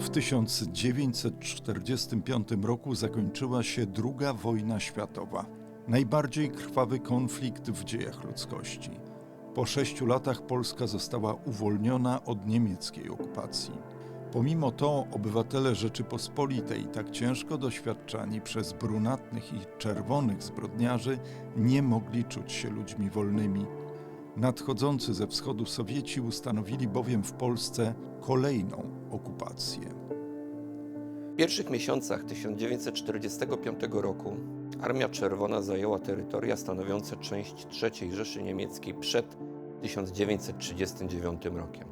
W 1945 roku zakończyła się II wojna światowa, najbardziej krwawy konflikt w dziejach ludzkości. Po sześciu latach Polska została uwolniona od niemieckiej okupacji. Pomimo to obywatele Rzeczypospolitej, tak ciężko doświadczani przez brunatnych i czerwonych zbrodniarzy, nie mogli czuć się ludźmi wolnymi. Nadchodzący ze wschodu Sowieci ustanowili bowiem w Polsce kolejną okupację. W pierwszych miesiącach 1945 roku Armia Czerwona zajęła terytoria stanowiące część III Rzeszy Niemieckiej przed 1939 rokiem.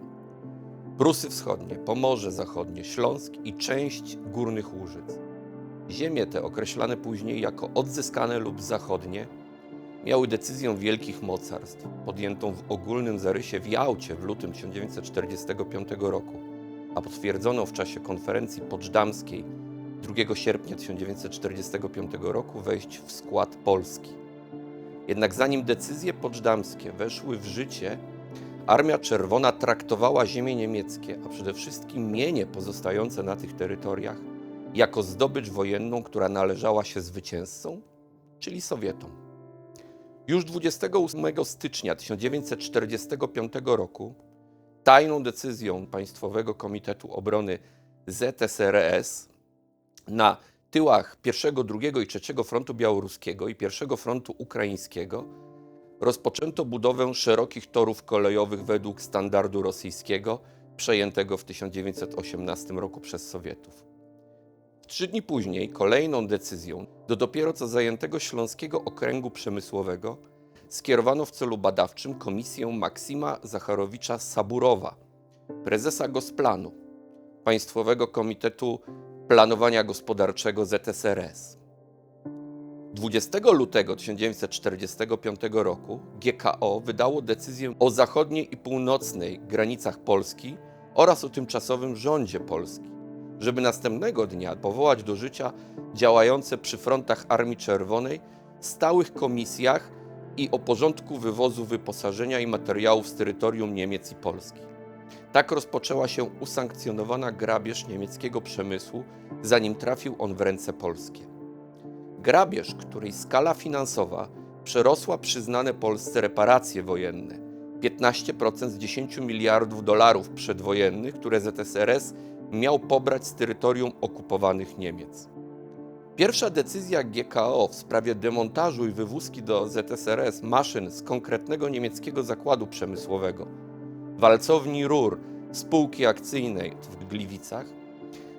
Prusy Wschodnie, Pomorze Zachodnie, Śląsk i część Górnych Łużyc. Ziemie te, określane później jako odzyskane lub zachodnie, miały decyzję wielkich mocarstw, podjętą w ogólnym zarysie w Jałcie w lutym 1945 roku, a potwierdzoną w czasie konferencji poczdamskiej 2 sierpnia 1945 roku wejść w skład Polski. Jednak zanim decyzje poczdamskie weszły w życie, Armia Czerwona traktowała ziemie niemieckie, a przede wszystkim mienie pozostające na tych terytoriach, jako zdobycz wojenną, która należała się zwycięzcom, czyli Sowietom. Już 28 stycznia 1945 roku tajną decyzją Państwowego Komitetu Obrony ZSRS na tyłach pierwszego, drugiego i trzeciego frontu białoruskiego i pierwszego frontu ukraińskiego rozpoczęto budowę szerokich torów kolejowych według standardu rosyjskiego przejętego w 1918 roku przez Sowietów. Trzy dni później kolejną decyzją do dopiero co zajętego Śląskiego Okręgu Przemysłowego skierowano w celu badawczym komisję Maksima Zacharowicza Saburowa, prezesa Gosplanu, Państwowego Komitetu Planowania Gospodarczego ZSRS. 20 lutego 1945 roku GKO wydało decyzję o zachodniej i północnej granicach Polski oraz o tymczasowym rządzie Polski, żeby następnego dnia powołać do życia działające przy frontach Armii Czerwonej stałych komisjach i o porządku wywozu wyposażenia i materiałów z terytorium Niemiec i Polski. Tak rozpoczęła się usankcjonowana grabież niemieckiego przemysłu, zanim trafił on w ręce polskie. Grabież, której skala finansowa przerosła przyznane Polsce reparacje wojenne 15% z 10 miliardów dolarów przedwojennych, które ZSRS miał pobrać z terytorium okupowanych Niemiec. Pierwsza decyzja GKO w sprawie demontażu i wywózki do ZSRS maszyn z konkretnego niemieckiego zakładu przemysłowego, walcowni rur spółki akcyjnej w Gliwicach,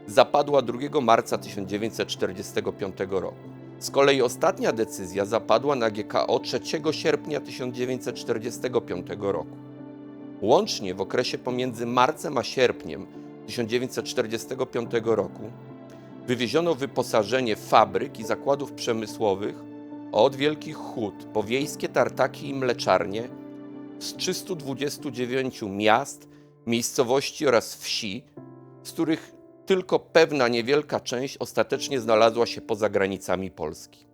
zapadła 2 marca 1945 roku. Z kolei ostatnia decyzja zapadła na GKO 3 sierpnia 1945 roku. Łącznie w okresie pomiędzy marcem a sierpniem 1945 roku wywieziono wyposażenie fabryk i zakładów przemysłowych od wielkich hut po wiejskie tartaki i mleczarnie z 329 miast, miejscowości oraz wsi, z których tylko pewna niewielka część ostatecznie znalazła się poza granicami Polski.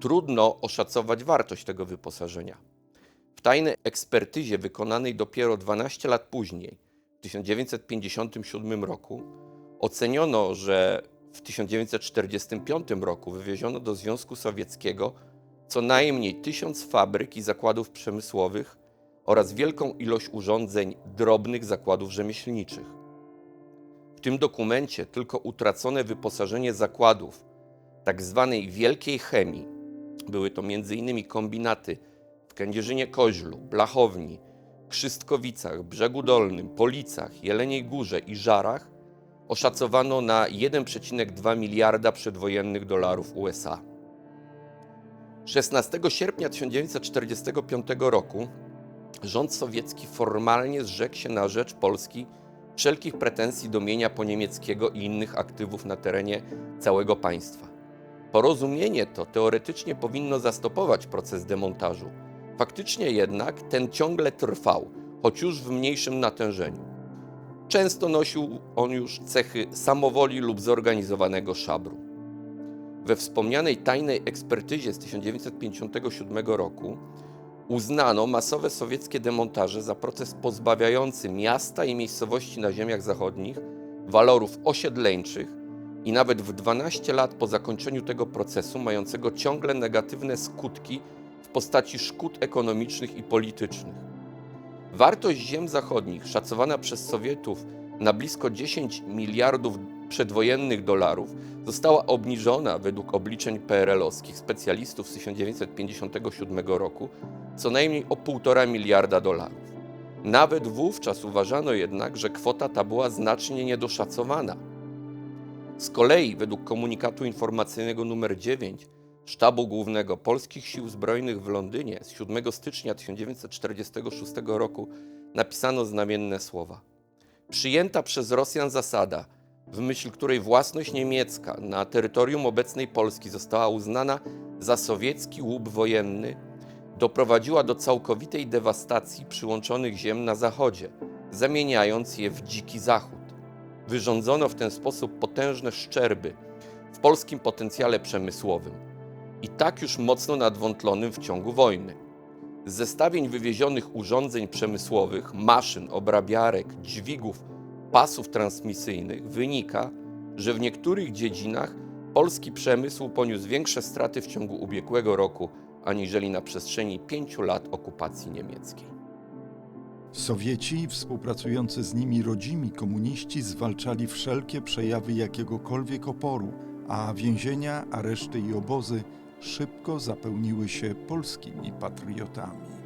Trudno oszacować wartość tego wyposażenia. W tajnej ekspertyzie wykonanej dopiero 12 lat później, 1957 roku, oceniono, że w 1945 roku wywieziono do Związku Sowieckiego co najmniej tysiąc fabryk i zakładów przemysłowych oraz wielką ilość urządzeń drobnych zakładów rzemieślniczych. W tym dokumencie tylko utracone wyposażenie zakładów tak zwanej wielkiej chemii, były to m.in. kombinaty w Kędzierzynie-Koźlu, Blachowni, Krzystkowicach, Brzegu Dolnym, Policach, Jeleniej Górze i Żarach, oszacowano na 1,2 miliarda przedwojennych dolarów USA. 16 sierpnia 1945 roku rząd sowiecki formalnie zrzekł się na rzecz Polski wszelkich pretensji do mienia poniemieckiego i innych aktywów na terenie całego państwa. Porozumienie to teoretycznie powinno zastopować proces demontażu. Faktycznie jednak ten ciągle trwał, choć już w mniejszym natężeniu. Często nosił on już cechy samowoli lub zorganizowanego szabru. We wspomnianej tajnej ekspertyzie z 1957 roku uznano masowe sowieckie demontaże za proces pozbawiający miasta i miejscowości na ziemiach zachodnich walorów osiedleńczych i nawet w 12 lat po zakończeniu tego procesu, mającego ciągle negatywne skutki postaci szkód ekonomicznych i politycznych. Wartość ziem zachodnich, szacowana przez Sowietów na blisko 10 miliardów przedwojennych dolarów, została obniżona według obliczeń PRL-owskich specjalistów z 1957 roku co najmniej o 1,5 miliarda dolarów. Nawet wówczas uważano jednak, że kwota ta była znacznie niedoszacowana. Z kolei, według komunikatu informacyjnego nr 9 Sztabu Głównego Polskich Sił Zbrojnych w Londynie z 7 stycznia 1946 roku napisano znamienne słowa. Przyjęta przez Rosjan zasada, w myśl której własność niemiecka na terytorium obecnej Polski została uznana za sowiecki łup wojenny, doprowadziła do całkowitej dewastacji przyłączonych ziem na zachodzie, zamieniając je w dziki zachód. Wyrządzono w ten sposób potężne szczerby w polskim potencjale przemysłowym i tak już mocno nadwątlonym w ciągu wojny. Z zestawień wywiezionych urządzeń przemysłowych, maszyn, obrabiarek, dźwigów, pasów transmisyjnych wynika, że w niektórych dziedzinach polski przemysł poniósł większe straty w ciągu ubiegłego roku aniżeli na przestrzeni pięciu lat okupacji niemieckiej. Sowieci i współpracujący z nimi rodzimi komuniści zwalczali wszelkie przejawy jakiegokolwiek oporu, a więzienia, areszty i obozy szybko zapełniły się polskimi patriotami.